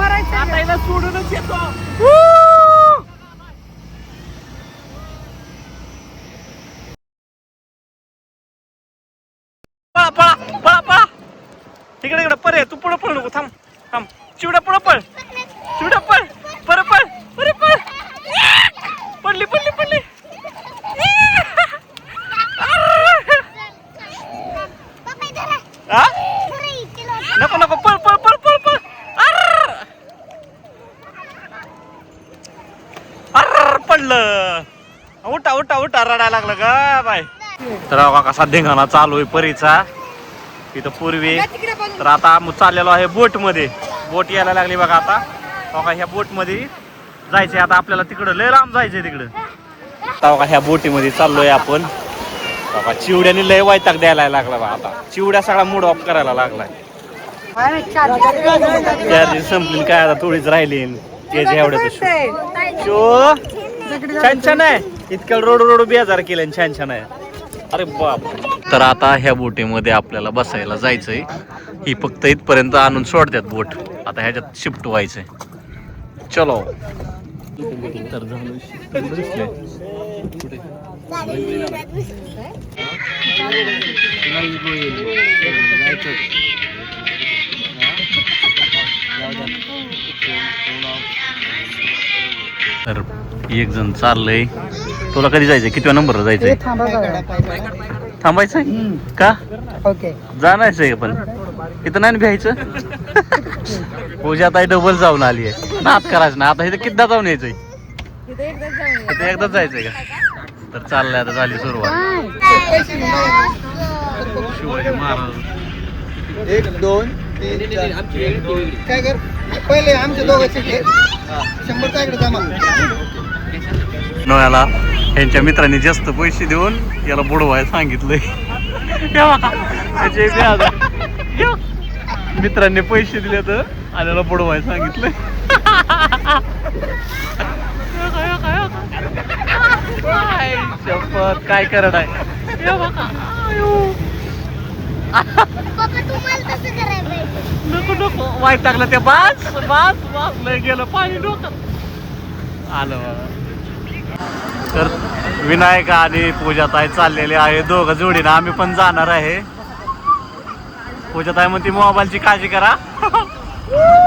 मरायचं आता सोडूनच येतो. पळा पळा तिकडे इकडे परे तू पुढे पळ नको थांब थांब. चिवड्या पुढे पळ. चिवड्या पळ. परे पळ. परे पळ. पडली पडली पडली हा नको नको पळ पळ पळ पळ पळ अर्र! अर्र पडलं उठा उठा उठा रडायला लागलं का बाय तर बघा कसा धिंगाणा चालू आहे परीचा. इथं पूर्वी तर आता आम्ही चाललेलो आहे बोटमध्ये बोट यायला लागली बघा आता. बघा ह्या बोटमध्ये जायचंय. आता आपल्याला तिकडं लय लांब जायचंय तिकडं. बघा ह्या बोटीमध्ये चाललोय आपण. बघा चिवड्याने लय वैताग द्यायला लागला बघा आता. चिवड्या सगळा मूड ऑफ करायला लागलाय. चार्जिंग संपली काय आता थोडीच राहिली. शो? छान छान आहे. इतक्या रोड रोड बेजार केलं आणि छान छान आहे. अरे बाप. तर आता ह्या बोटीमध्ये आपल्याला बसायला जायचंय. ही फक्त इथपर्यंत आणून सोडतात बोट. आता ह्याच्यात शिफ्ट व्हायचंय. चलो. तर तर एक जण चाललंय. तुला कधी जायचंय? कितव्या नंबरला जायचंय? थांबायचंय? का? ओके. जाणायचंय पण. इथं नाही ना भ्यायचं? पूजा आता डबल जाऊन आली आहे. नात करायचं ना आता इथं किद्दा जाऊन यायचंय? इथं एकदाच जायचंय का? तर चाललंय आता झाली सुरुवात. शिवाजी महाराज. एक दोन तीन चार. काय कर? पहिले आमच्या दोघांचे घे. शंभर इकडे जमा नोयाला. यांच्या मित्रांनी जास्त पैसे देऊन याला बुडवायला सांगितलंय. मित्रांनी पैसे दिले तर आणि याला बुडवायला सांगितलंय. काय शपथ काय करत आहे. नको नको. वाईट टाकलं ते बास बास बास. लय गेलं. पाणी डोकं. आलं. तर विनायक आणि पूजाताई चाललेले आहे. दोघं जोडीनं आम्ही पण जाणार आहे. पूजाताई म्हणते मोबाईलची काळजी करा.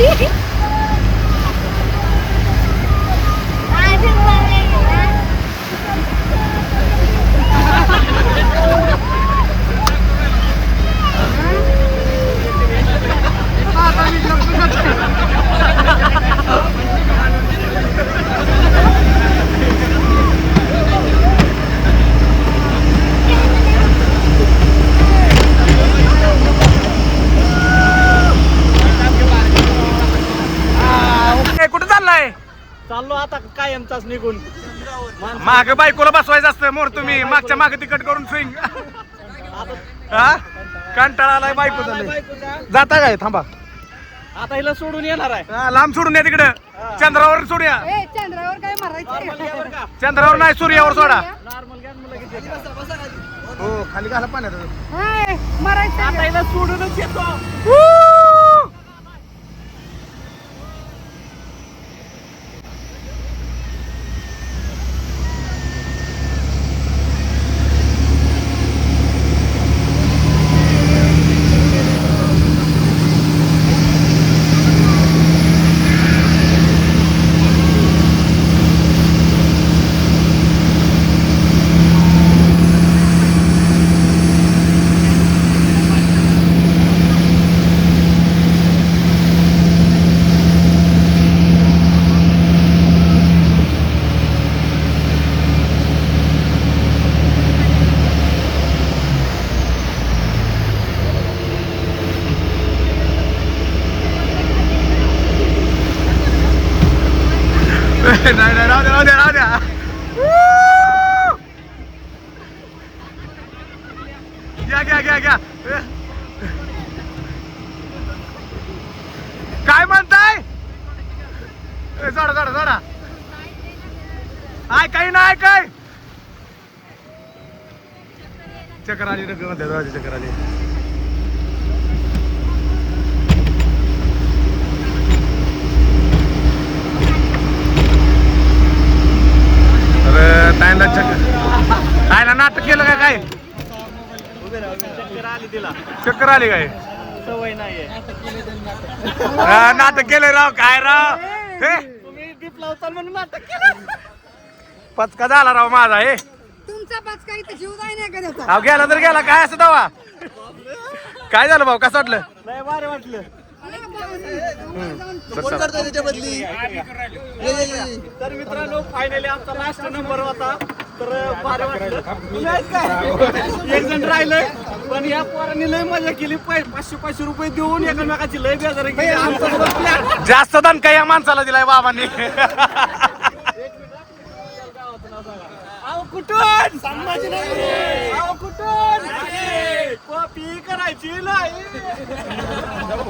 Hehehehe निघून. माग बायकोला बसवायचं असतं मोर तुम्ही. मागच्या मागे तिकट करून स्विंग हा? कंटाळा आलाय बायको. जाता काय? थांबा. आता हिला सोडून येणार आहे. लांब सोडून या तिकडं. चंद्रावर सोडूया. ए चंद्रावर काय मारायचं? चंद्रावर नाही सूर्यावर सोडा. हो खाली घाला पाण्यात. मारायचं आता हिला सोडूनच येतो. नाही राहू द्या राहू द्या राहू द्या घ्या घ्या घ्या घ्या काय म्हणताय? ए, जोडा जोडा आय काही नाही काय चक्कर आली नका चक्कर आली. ताईला चक्कर. ताईला नाटक केलं का काय? चक्कर आली तिला चक्कर आली काय? सवय नाहीये हा, नाटक केलं राव काय राव? हे? तुम्ही दीप लावता म्हणून नाटक केलं पचका झाला राव माझा हे. तुमचा पाच काही तर जीव जाय नाही का त्याचा अहो गेला तर गेला काय असं दवा? काय झालं भाऊ कसं वाटलं? वाटलं. कोण त्याच्या बदली. तर मित्रांनो फायनली आमचा लास्ट नंबर होता. तर भारी वाटलं? एक जण राहिलंय पण या पोरांनी लय मजा केली. पै- पाचशे पाचशे रुपये देऊन एकमेकाची लय बेजार केली. आमचा जास्त दणका या माणसाला दिलाय बाबांनी? कुठून संभाजीनगर अहो कुठून कॉपी करायची नाही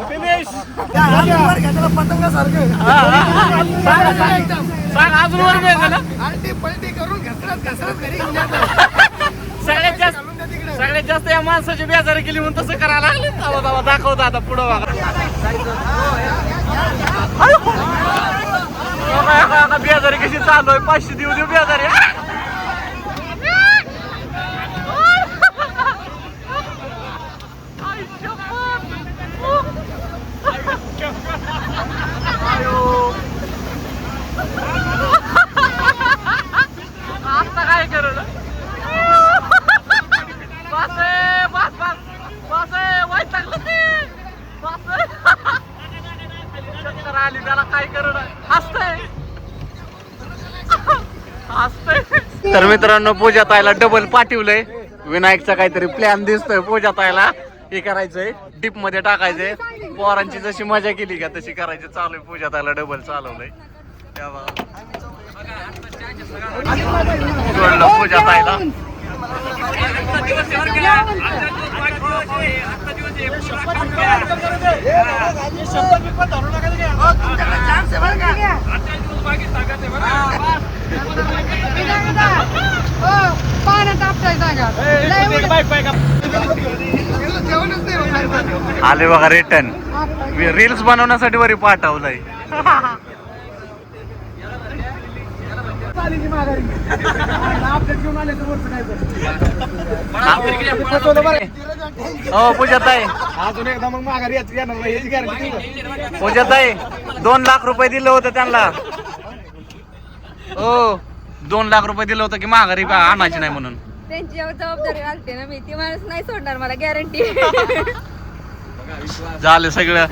फिनिश सांग अजून वर नाही झालं सगळ्यात जास्त सगळ्यात जास्त या माणसाची बेजारी केली म्हणून तसं करायला लागले दावा दावा दाखवतो आता पुढं बघा बेजारी कशी चालू आहे पाचशे देऊ देऊ बेजारी आता काय करलं बस आहे, बस बस बस आहे, वैतागलं ते बस आहे. चक्कर आली त्याला काय करणं हसतंय हसतंय तर मित्रांनो पूजा ताईला डबल पाठवलंय. विनायकचा काहीतरी प्लॅन दिसतोय पूजा ताईला. हे करायचंय डीपमध्ये टाकायचंय. पोरांची जशी मजा केली का तशी करायची. चालू आहे पूजा ताईला डबल चालवलंय. जोडलं पूजा ताईला. हो. उलट. आले बघा रिटर्न रील्स बनवण्यासाठी वरी पाठवलंय. हो पूजाताई. अजून एकदा मग माघारी पूजाताई दोन लाख रुपये दिलं होतं त्यांना. हो. दोन लाख रुपये दिलं होतं की माघारी बा- आणायची नाही म्हणून. त्यांच्यावर जबाबदारी घालते ना मी. ती माणूस नाही सोडणार मला गॅरंटी झालं सगळं.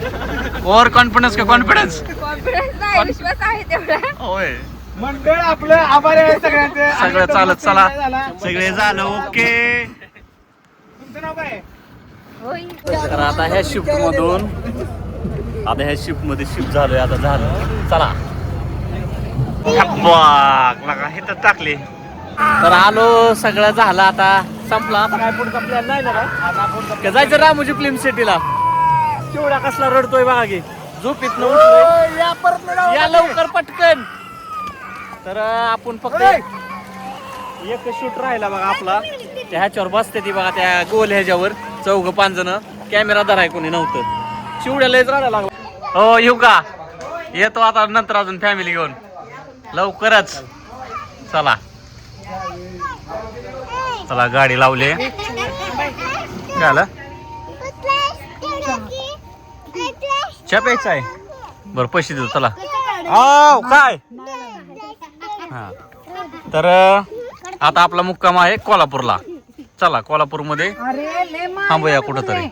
ओव्हर कॉन्फिडन्स का कॉन्फिडन्स कॉन्फिडन्स नाही विश्वास आहे तेवढा. होय. मंडळ आपलं आभार आहे सगळ्यांचे. सगळं चालत चला. सगळे झालं ओके. तुमचं नाव काय? आहे? होईल तर आता ह्या शिफ्ट मधून आता ह्या शिफ्टमध्ये शिफ्ट झालोय आता झालं. चला. हे तर टाकले तर आलो सगळं झालं आता संपला. आता काय पुढचा प्लॅन नाही ना काय? का जायचं रामोजी फिल्म सिटीला केवढा कसला रडतोय बघा की. उठलोय. या लवकर पटकन. तर अं, आपण फक्त एक शूट राहिला बघा आपला. त्या ह्याच्यावर बसते ती बघा त्या गोल ह्याच्यावर. चौघ पाच जण. कॅमेरा धराय कोणी नव्हतं. शिवड्या लयच राहायला लागला. हो येऊ का? येतो आता नंतर अजून फॅमिली घेऊन. लवकरच. चला. चला गाडी लावली. झालं? च्या प्यायचा आहे. बरं पैसे देतो चला. आव काय? हा. तर आता आपला मुक्काम आहे कोल्हापूरला. चला कोल्हापूरमध्ये थांबूया कुठंतरी.